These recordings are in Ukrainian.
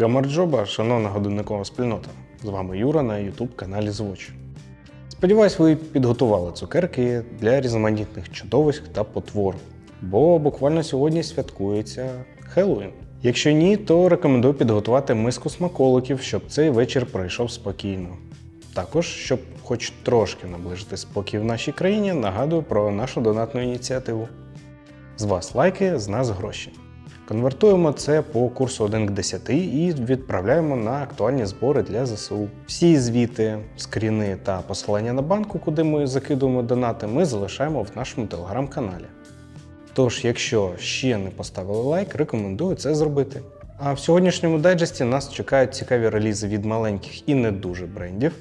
Гамарджоба, шановна годинникова спільнота. З вами Юра на YouTube каналі Звуч. Сподіваюсь, ви підготували цукерки для різноманітних чудовиськ та потвор, бо буквально сьогодні святкується Хеллоуін. Якщо ні, то рекомендую підготувати миску смаколиків, щоб цей вечір пройшов спокійно. Також, щоб хоч трошки наближити спокій в нашій країні, нагадую про нашу донатну ініціативу. З вас лайки, з нас гроші. Конвертуємо це по курсу 1 к 10 і відправляємо на актуальні збори для ЗСУ. Всі звіти, скріни та посилання на банку, куди ми закидуємо донати, ми залишаємо в нашому телеграм-каналі. Тож, якщо ще не поставили лайк, рекомендую це зробити. А в сьогоднішньому дайджесті нас чекають цікаві релізи від маленьких і не дуже брендів,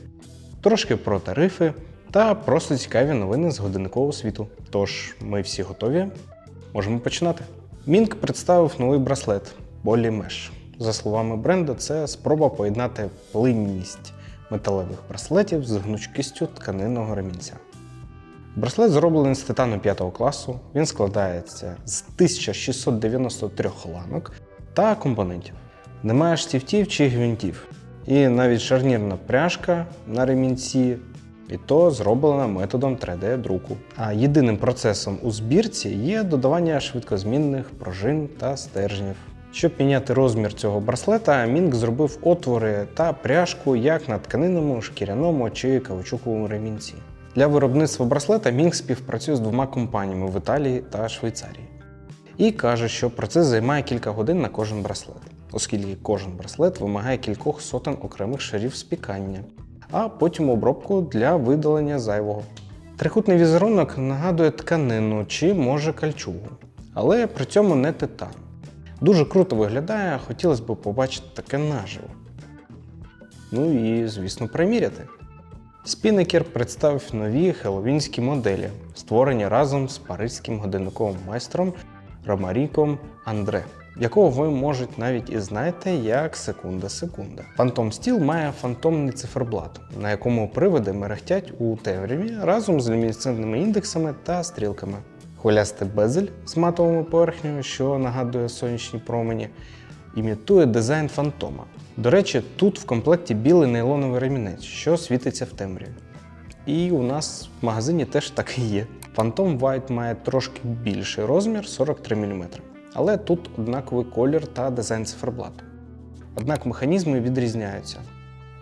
трошки про тарифи та просто цікаві новини з годинникового світу. Тож ми всі готові, можемо починати. Мінк представив новий браслет Bolly Mesh. За словами бренду, це спроба поєднати плинність металевих браслетів з гнучкістю тканинного ремінця. Браслет зроблений з титану 5 класу. Він складається з 1693 ланок та компонентів. Немає штифтів чи гвинтів. І навіть шарнірна пряжка на ремінці, і то зроблена методом 3D-друку. А єдиним процесом у збірці є додавання швидкозмінних пружин та стержнів. Щоб міняти розмір цього браслета, Мінк зробив отвори та пряжку як на тканинному, шкіряному чи каучуковому ремінці. Для виробництва браслета Мінк співпрацює з двома компаніями в Італії та Швейцарії. І каже, що процес займає кілька годин на кожен браслет, оскільки кожен браслет вимагає кількох сотень окремих шарів спікання, а потім обробку для видалення зайвого. Трикутний візерунок нагадує тканину чи може кальчугу, але при цьому не титан. Дуже круто виглядає, хотілося б побачити таке наживо. Ну і, звісно, приміряти. Спінекер представив нові хеловінські моделі, створені разом з паризьким годинниковим майстром Ромаріком Андре, якого ви можете навіть і знаєте як секунда-секунда. Phantom Steel має фантомний циферблат, на якому приводи мерехтять у темряві разом з люмінесцентними індексами та стрілками. Хвилястий безель з матовою поверхнею, що нагадує сонячні промені, імітує дизайн фантома. До речі, тут в комплекті білий нейлоновий ремінець, що світиться в темряві. І у нас в магазині теж так і є. Phantom White має трошки більший розмір 43 мм, але тут однаковий колір та дизайн циферблату. Однак механізми відрізняються,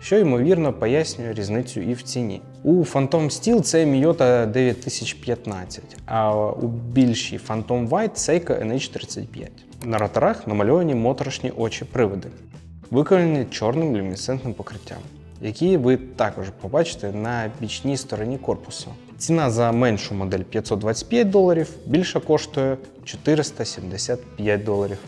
що ймовірно пояснює різницю і в ціні. У Phantom Steel це Miyota 9015, а у більшій Phantom White Seiko NH35. На роторах намальовані моторошні очі приводи, виконані чорним люмінесцентним покриттям, які ви також побачите на бічній стороні корпусу. Ціна за меншу модель 525 доларів, більша коштує 475 доларів.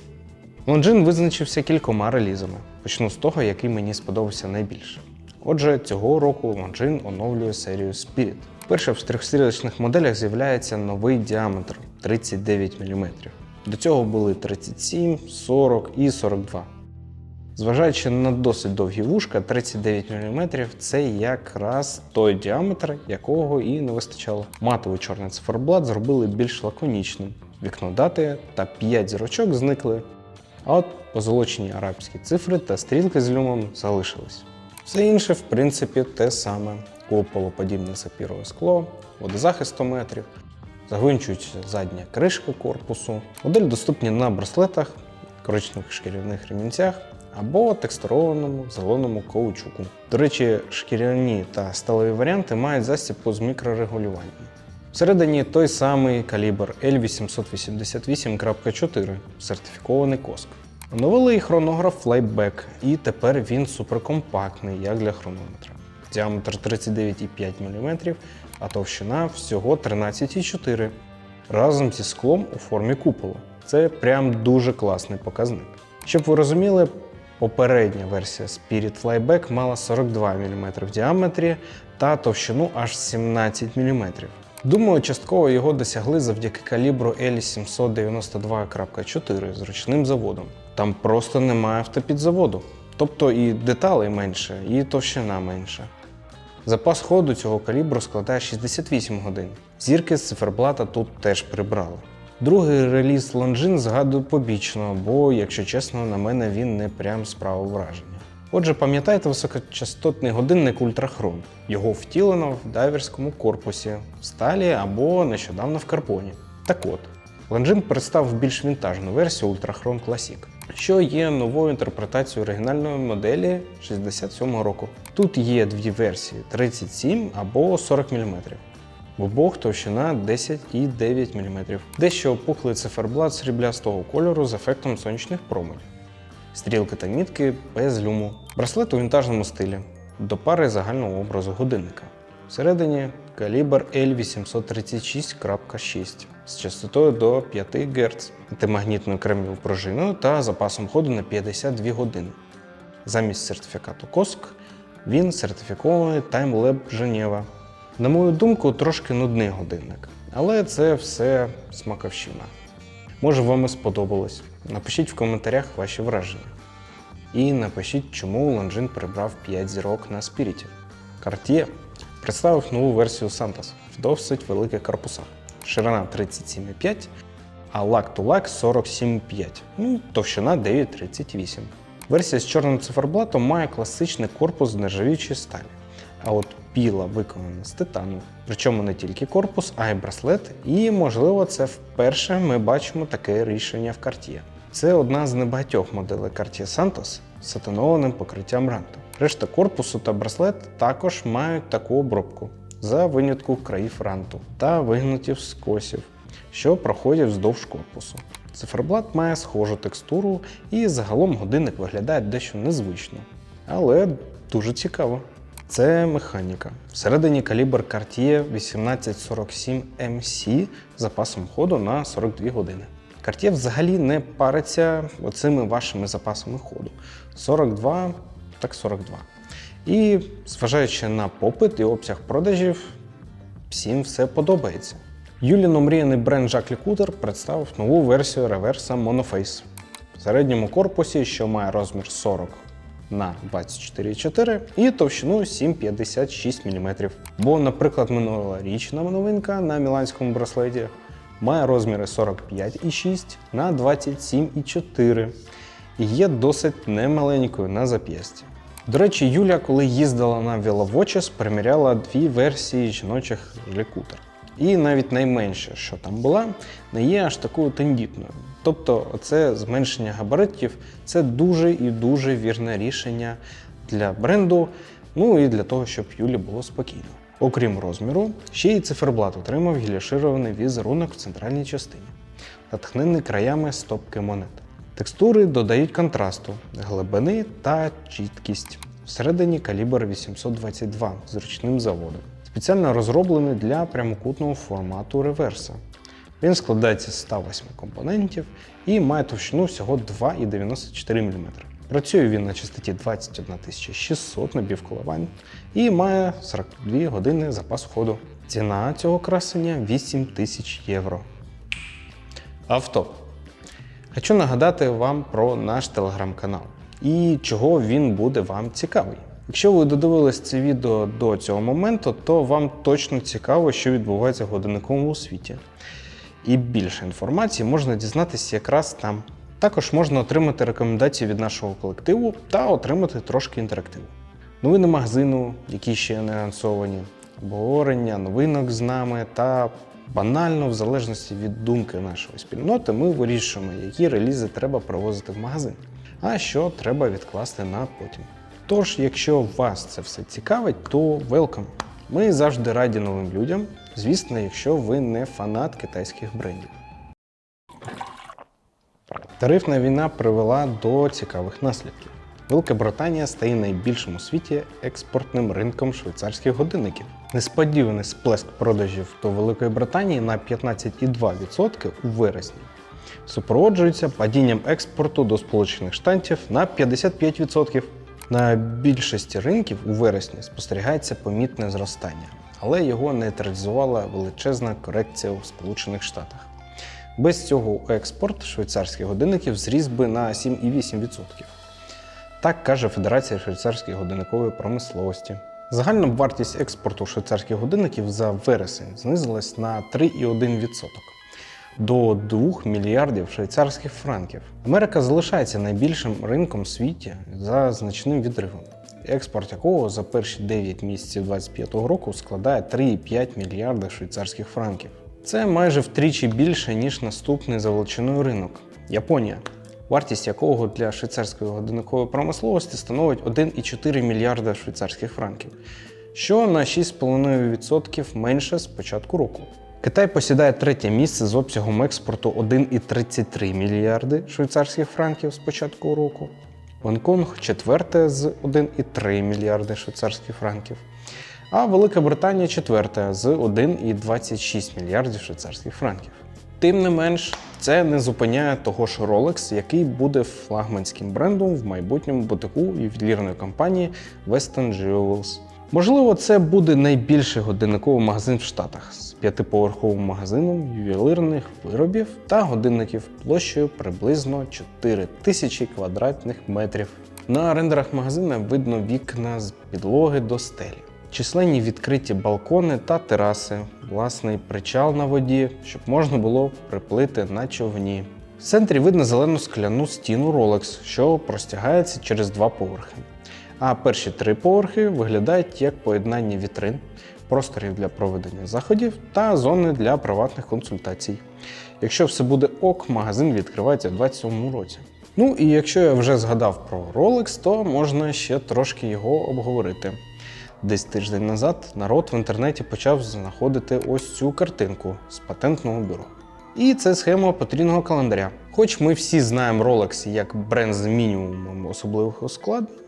Лонжин визначився кількома релізами. Почну з того, який мені сподобався найбільше. Отже, цього року Longines оновлює серію Spirit. Вперше в трьохстрілочних моделях з'являється новий діаметр 39 мм. До цього були 37, 40 і 42. Зважаючи на досить довгі вушка, 39 мм це якраз той діаметр, якого і не вистачало. Матовий чорний циферблат зробили більш лаконічним. Вікно дати та 5 зірочок зникли. А от позолочені арабські цифри та стрілки з люмом залишились. Все інше, в принципі, те саме: куполоподібне сапірове скло, водозахист 100 метрів, загвинчується задня кришка корпусу. Модель доступні на браслетах, коричневих шкіряних ремінцях або текстурованому зеленому каучуку. До речі, шкіряні та сталеві варіанти мають застібку з мікрорегулюванням. Всередині той самий калібр L888.4, сертифікований коск. Оновили хронограф Flyback, і тепер він суперкомпактний, як для хронометра. Діаметр 39,5 мм, а товщина всього 13,4 разом зі склом у формі купола. Це прям дуже класний показник. Щоб ви розуміли, попередня версія Spirit Flyback мала 42 мм в діаметрі та товщину аж 17 мм. Думаю, частково його досягли завдяки калібру L792.4 з ручним заводом. Там просто немає автопідзаводу. Тобто і деталей менше, і товщина менша. Запас ходу цього калібру складає 68 годин. Зірки з циферблата тут теж прибрали. Другий реліз Longines згадую побічно, бо, якщо чесно, на мене він не прям справив враження. Отже, пам'ятаєте високочастотний годинник Ультрахрон? Його втілено в дайверському корпусі, в сталі або нещодавно в карбоні. Так от, Longines представив більш вінтажну версію Ультрахрон Classic, що є новою інтерпретацією оригінальної моделі 67 року. Тут є дві версії 37 або 40 мм. В обох товщина 10,9 мм. Дещо опухлий циферблат сріблястого кольору з ефектом сонячних променів. Стрілки та мітки без люму. Браслет у вінтажному стилі. До пари загального образу годинника. Всередині калібр L836.6 з частотою до 5 Гц, антимагнітною кремневою пружиною та запасом ходу на 52 години. Замість сертифікату COSC він сертифікований TimeLab Женєва. На мою думку, трошки нудний годинник, але це все смаковщина. Може, вам і сподобалось. Напишіть в коментарях ваші враження. І напишіть, чому Longines прибрав 5 зірок на спіріті. Cartier представив нову версію Santos в досить великих корпусах. Ширина 37,5, а лак-то-лак 47,5, ну, товщина 9,38. Версія з чорним циферблатом має класичний корпус з нержавіючої сталі. А от піла виконана з титану. Причому не тільки корпус, а й браслет. І, можливо, це вперше ми бачимо таке рішення в Cartier. Це одна з небагатьох моделей Cartier Santos з сатинованим покриттям ранту. Решта корпусу та браслет також мають таку обробку за винятку країв ранту та вигнутів скосів, що проходять вздовж корпусу. Циферблат має схожу текстуру і загалом годинник виглядає дещо незвично, але дуже цікаво. Це механіка. Всередині калібр Cartier 1847 MC з запасом ходу на 42 години. Cartier взагалі не париться оцими вашими запасами ходу. 42, так 42. І зважаючи на попит і обсяг продажів, всім все подобається. Юлін омріяний бренд Жаклі Кутер представив нову версію реверса Monoface в середньому корпусі, що має розмір 40 на 24,4 і товщину 7,56 мм. Бо, наприклад, минулорічна новинка на міланському браслеті має розміри 45,6 на 27,4 і є досить немаленькою на зап'ясті. До речі, Юля, коли їздила на Веловочес, приміряла дві версії жіночих лікутер. І навіть найменше, що там була, не є аж такою тендітною. Тобто, це зменшення габаритів це дуже і дуже вірне рішення для бренду, ну і для того, щоб Юлі було спокійно. Окрім розміру, ще й циферблат отримав гіліширований візерунок в центральній частині, натхнений краями стопки монет. Текстури додають контрасту, глибини та чіткість. Всередині калібр 822 з ручним заводом, спеціально розроблений для прямокутного формату реверса. Він складається з 108 компонентів і має товщину всього 2,94 мм. Працює він на частоті 21600 напівколивань і має 42 години запас ходу. Ціна цього красення 8 тисяч євро. Авто. Хочу нагадати вам про наш телеграм-канал і чого він буде вам цікавий. Якщо ви додивились це відео до цього моменту, то вам точно цікаво, що відбувається в годинниковому світі. І більше інформації можна дізнатися якраз там. Також можна отримати рекомендації від нашого колективу та отримати трошки інтерактиву. Новини магазину, які ще не анонсовані, обговорення, новинок з нами та банально, в залежності від думки нашої спільноти, ми вирішуємо, які релізи треба привозити в магазин, а що треба відкласти на потім. Тож, якщо вас це все цікавить, то welcome. Ми завжди раді новим людям, звісно, якщо ви не фанат китайських брендів. Тарифна війна привела до цікавих наслідків. Велика Британія стає найбільшим у світі експортним ринком швейцарських годинників. Несподіваний сплеск продажів до Великої Британії на 15,2% у вересні супроводжується падінням експорту до Сполучених Штатів на 55%. На більшості ринків у вересні спостерігається помітне зростання, але його нейтралізувала величезна корекція у Сполучених Штатах. Без цього експорт швейцарських годинників зріс би на 7,8%. Так каже Федерація швейцарської годинникової промисловості. Загальна вартість експорту швейцарських годинників за вересень знизилась на 3,1%. До 2 мільярдів швейцарських франків. Америка залишається найбільшим ринком в світі за значним відривом, експорт якого за перші 9 місяців 2025 року складає 3,5 мільярда швейцарських франків. Це майже втричі більше, ніж наступний за величиною ринок Японія, вартість якого для швейцарської годинникової промисловості становить 1,4 мільярда швейцарських франків, що на 6,5% менше з початку року. Китай посідає третє місце з обсягом експорту 1,33 мільярди швейцарських франків з початку року. Гонконг четверте з 1,3 мільярди швейцарських франків. А Велика Британія четверта з 1,26 мільярдів швейцарських франків. Тим не менш, це не зупиняє того ж Rolex, який буде флагманським брендом в майбутньому бутику ювелірної компанії Western Jewels. Можливо, це буде найбільший годинниковий магазин в Штатах п'ятиповерховим магазином ювелірних виробів та годинників площею приблизно 4 тисячі квадратних метрів. На рендерах магазина видно вікна з підлоги до стелі, численні відкриті балкони та тераси, власний причал на воді, щоб можна було приплити на човні. В центрі видно зелену скляну стіну Rolex, що простягається через два поверхи. А перші три поверхи виглядають як поєднання вітрин, просторів для проведення заходів та зони для приватних консультацій. Якщо все буде ок, магазин відкривається в 2027 році. Ну і якщо я вже згадав про Rolex, то можна ще трошки його обговорити. Десь тиждень назад народ в інтернеті почав знаходити ось цю картинку з патентного бюро. І це схема потрійного календаря. Хоч ми всі знаємо Rolex як бренд з мінімумом особливих ускладнень,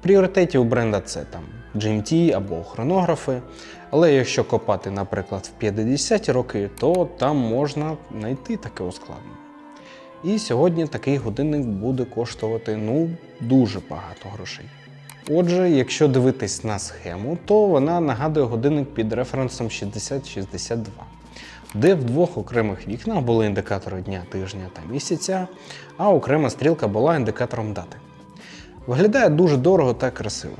в пріоритеті у бренда це там GMT або хронографи. Але якщо копати, наприклад, в 50-ті роки, то там можна знайти таке ускладнення. І сьогодні такий годинник буде коштувати ну дуже багато грошей. Отже, якщо дивитись на схему, то вона нагадує годинник під референсом 6062, де в двох окремих вікнах були індикатори дня, тижня та місяця, а окрема стрілка була індикатором дати. Виглядає дуже дорого та красиво.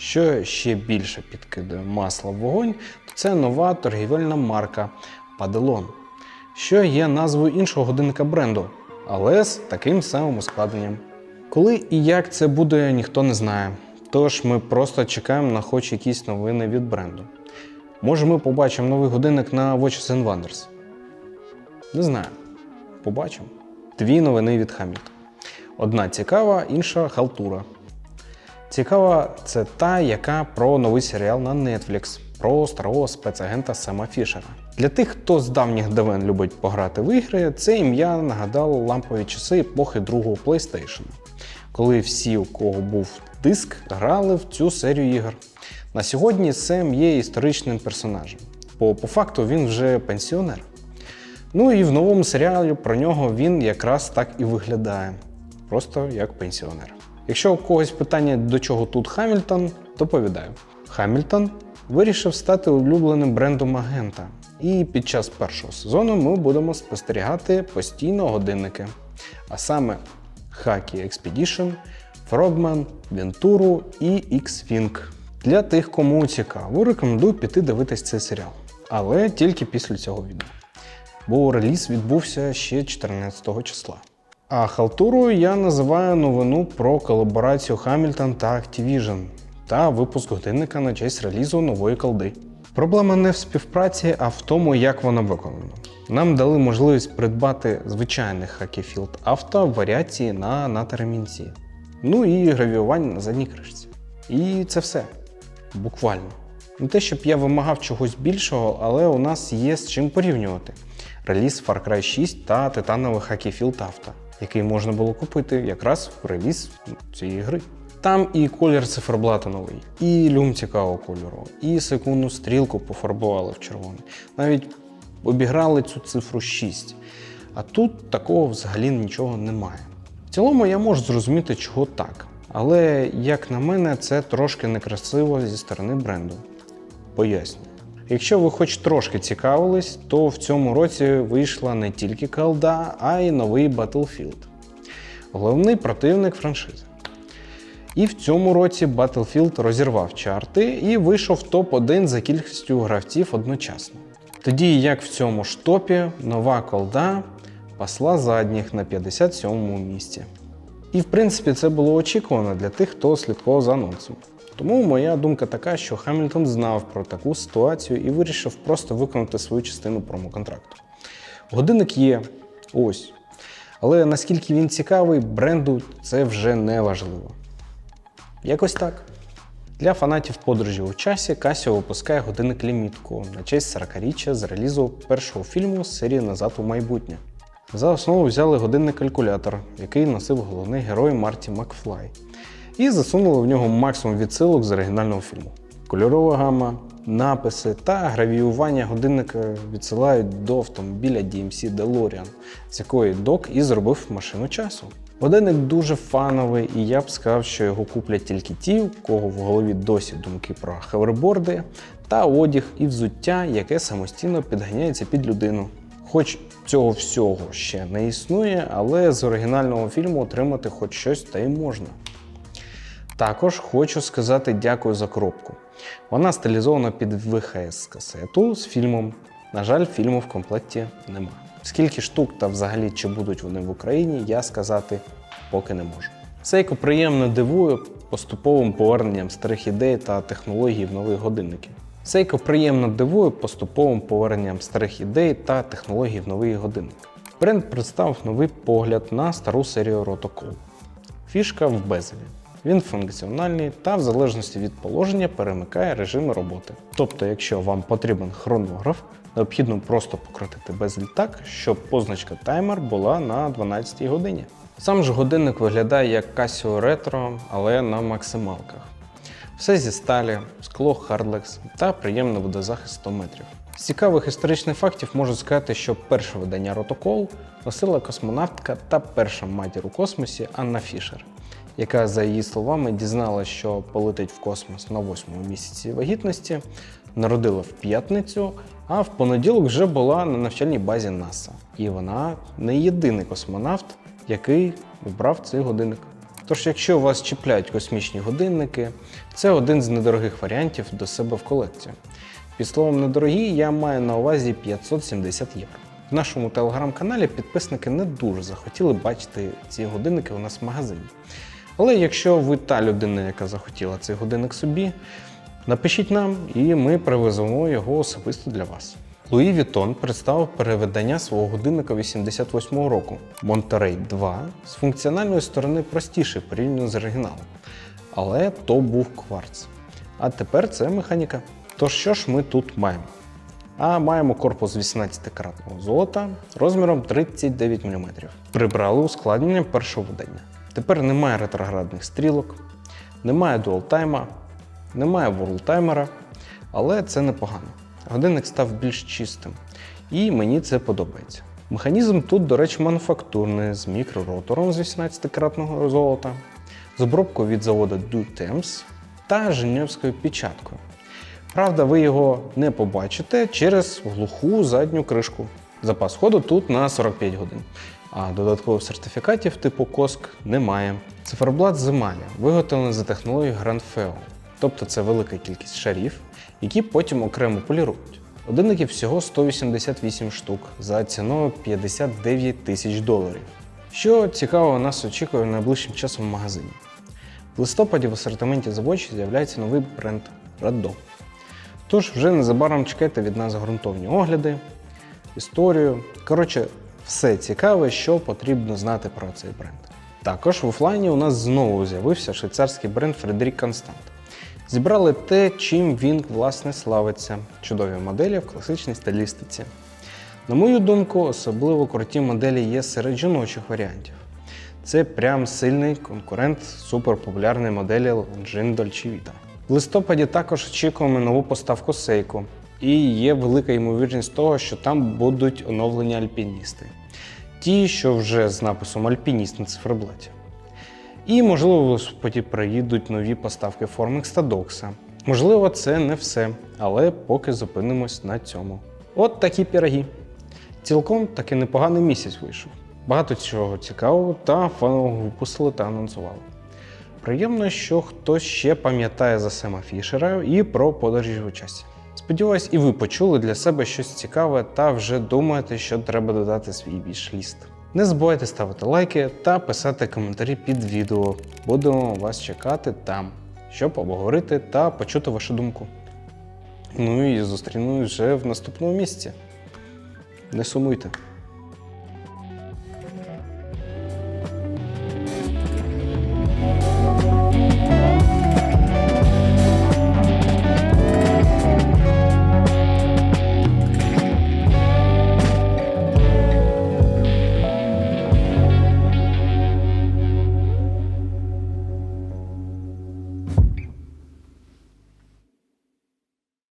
Що ще більше підкидує масла в вогонь, то це нова торгівельна марка Паделон, що є назвою іншого годинника бренду, але з таким самим ускладненням. Коли і як це буде, ніхто не знає. Тож ми просто чекаємо на хоч якісь новини від бренду. Може, ми побачимо новий годинник на Watches and Wonders? Не знаю. Побачимо. Дві новини від Хамілтона. Одна цікава, інша халтура. Цікава це та, яка про новий серіал на Netflix про старого спецагента Сема Фішера. Для тих, хто з давніх давен любить пограти в ігри, це ім'я нагадало лампові часи епохи другого PlayStation, коли всі, у кого був диск, грали в цю серію ігор. На сьогодні Сем є історичним персонажем, бо по факту він вже пенсіонер. Ну і в новому серіалі про нього він якраз так і виглядає, просто як пенсіонер. Якщо у когось питання, до чого тут Хамільтон, доповідаю. Хамільтон вирішив стати улюбленим брендом агента. І під час першого сезону ми будемо спостерігати постійно годинники. А саме Хакі Expedition, Frogman, Venturu і X-Wing. Для тих, кому цікаво, рекомендую піти дивитись цей серіал. Але тільки після цього відео. Бо реліз відбувся ще 14 числа. А халтурою я називаю новину про колаборацію Hamilton та Activision та випуск годинника на честь релізу нової колди. Проблема не в співпраці, а в тому, як вона виконана. Нам дали можливість придбати звичайних Hackeyfield авто в варіації на натаремінці. Ну і гравіювання на задній кришці. І це все. Буквально. Не те, щоб я вимагав чогось більшого, але у нас є з чим порівнювати. Реліз Far Cry 6 та титановий Hackeyfield авто, який можна було купити якраз в реліз цієї гри. Там і колір циферблата новий, і люм цікавого кольору, і секундну стрілку пофарбували в червоний. Навіть обіграли цю цифру 6. А тут такого взагалі нічого немає. В цілому я можу зрозуміти, чого так. Але, як на мене, це трошки некрасиво зі сторони бренду. Пояснюю. Якщо ви хоч трошки цікавились, то в цьому році вийшла не тільки колда, а й новий Battlefield. Головний противник франшизи. І в цьому році Battlefield розірвав чарти і вийшов в топ-1 за кількістю гравців одночасно. Тоді як в цьому штопі нова колда пасла задніх на 57-му місці. І в принципі це було очікувано для тих, хто слідкував за анонсом. Тому моя думка така, що Хамільтон знав про таку ситуацію і вирішив просто виконати свою частину промоконтракту. Годинник є ось. Але наскільки він цікавий, бренду це вже не важливо. Якось так. Для фанатів подорожі у часі Casio випускає годинник лімітку на честь 40-річчя з релізу першого фільму з серії Назад у майбутнє. За основу взяли годинник-калькулятор, який носив головний герой Марті Макфлай, і засунули в нього максимум відсилок з оригінального фільму. Кольорова гама, написи та гравіювання годинника відсилають до автомобіля DMC DeLorean, з якої док і зробив машину часу. Годинник дуже фановий, і я б сказав, що його куплять тільки ті, у кого в голові досі думки про хаверборди та одяг і взуття, яке самостійно підганяється під людину. Хоч цього всього ще не існує, але з оригінального фільму отримати хоч щось та й можна. Також хочу сказати дякую за коробку. Вона стилізована під VHS касету з фільмом. На жаль, фільму в комплекті нема. Скільки штук та взагалі чи будуть вони в Україні, я сказати поки не можу. Сейко приємно дивує поступовим поверненням старих ідей та технологій в нові годинники. Сейко приємно дивує поступовим поверненням старих ідей та технологій в новий годинник. Бренд представив новий погляд на стару серію Rotocol. Фішка в безелі. Він функціональний та в залежності від положення перемикає режими роботи. Тобто, якщо вам потрібен хронограф, необхідно просто покрутити безель так, щоб позначка таймер була на 12 годині. Сам же годинник виглядає як Casio Retro, але на максималках. Все зі сталі, скло Hardlex та приємний водозахист 100 метрів. З цікавих історичних фактів можу сказати, що перше видання Rotocol носила космонавтка та перша матір у космосі Анна Фішер, яка, за її словами, дізналася, що полетить в космос на восьмому місяці вагітності, народила в п'ятницю, а в понеділок вже була на навчальній базі НАСА. І вона не єдиний космонавт, який вибрав цей годинник. Тож, якщо вас чіпляють космічні годинники, це один з недорогих варіантів до себе в колекцію. Під словом недорогі я маю на увазі 570 євро. В нашому телеграм-каналі підписники не дуже захотіли бачити ці годинники у нас в магазині. Але якщо ви та людина, яка захотіла цей годинник собі, напишіть нам і ми привеземо його особисто для вас. Луї Вітон представив переведення свого годинника 88-го року Monterey 2 з функціональної сторони простіший порівняно з оригіналом. Але то був кварц. А тепер це механіка. Тож що ж ми тут маємо? А маємо корпус 18-каратного золота розміром 39 мм. Прибрали ускладнення першого видання. Тепер немає ретроградних стрілок, немає дуалтайма, немає ворлтаймера, але це непогано. Годинник став більш чистим, і мені це подобається. Механізм тут, до речі, мануфактурний з мікроротором з 18-каратного золота, з обробкою від заводу Dutems та женевською печаткою. Правда, ви його не побачите через глуху задню кришку. Запас ходу тут на 45 годин. А додаткових сертифікатів типу КОСК немає. Циферблат з виготовлений за технологією Feo. Тобто це велика кількість шарів, які потім окремо полірують. Годинників всього 188 штук за ціною 59 тисяч доларів. Що цікавого нас очікує найближчим часом в магазині. В листопаді в асортименті заводчі з'являється новий бренд Raddo. Тож вже незабаром чекайте від нас ґрунтовні огляди, історію. Коротше, все цікаве, що потрібно знати про цей бренд. Також в офлайні у нас знову з'явився швейцарський бренд Фредерік Констант. Зібрали те, чим він власне славиться чудові моделі в класичній стилістиці. На мою думку, особливо круті моделі є серед жіночих варіантів. Це прям сильний конкурент суперпопулярної моделі Longines Vita. В листопаді також очікуємо нову поставку Seiko. І є велика ймовірність того, що там будуть оновлені альпіністи. Ті, що вже з написом Альпініст на циферблаті. І, можливо, в листопаді приїдуть нові поставки Formix та Doxa. Можливо, це не все, але поки зупинимось на цьому. От такі піроги. Цілком таки непоганий місяць вийшов. Багато чого цікавого та фанового випустили та анонсували. Приємно, що хтось ще пам'ятає за Сема Фішера і про подорожі в часі. Сподіваюсь, і ви почули для себе щось цікаве та вже думаєте, що треба додати свій віш-ліст. Не забувайте ставити лайки та писати коментарі під відео. Будемо вас чекати там, щоб обговорити та почути вашу думку. Ну і зустрінусь вже в наступному місці. Не сумуйте.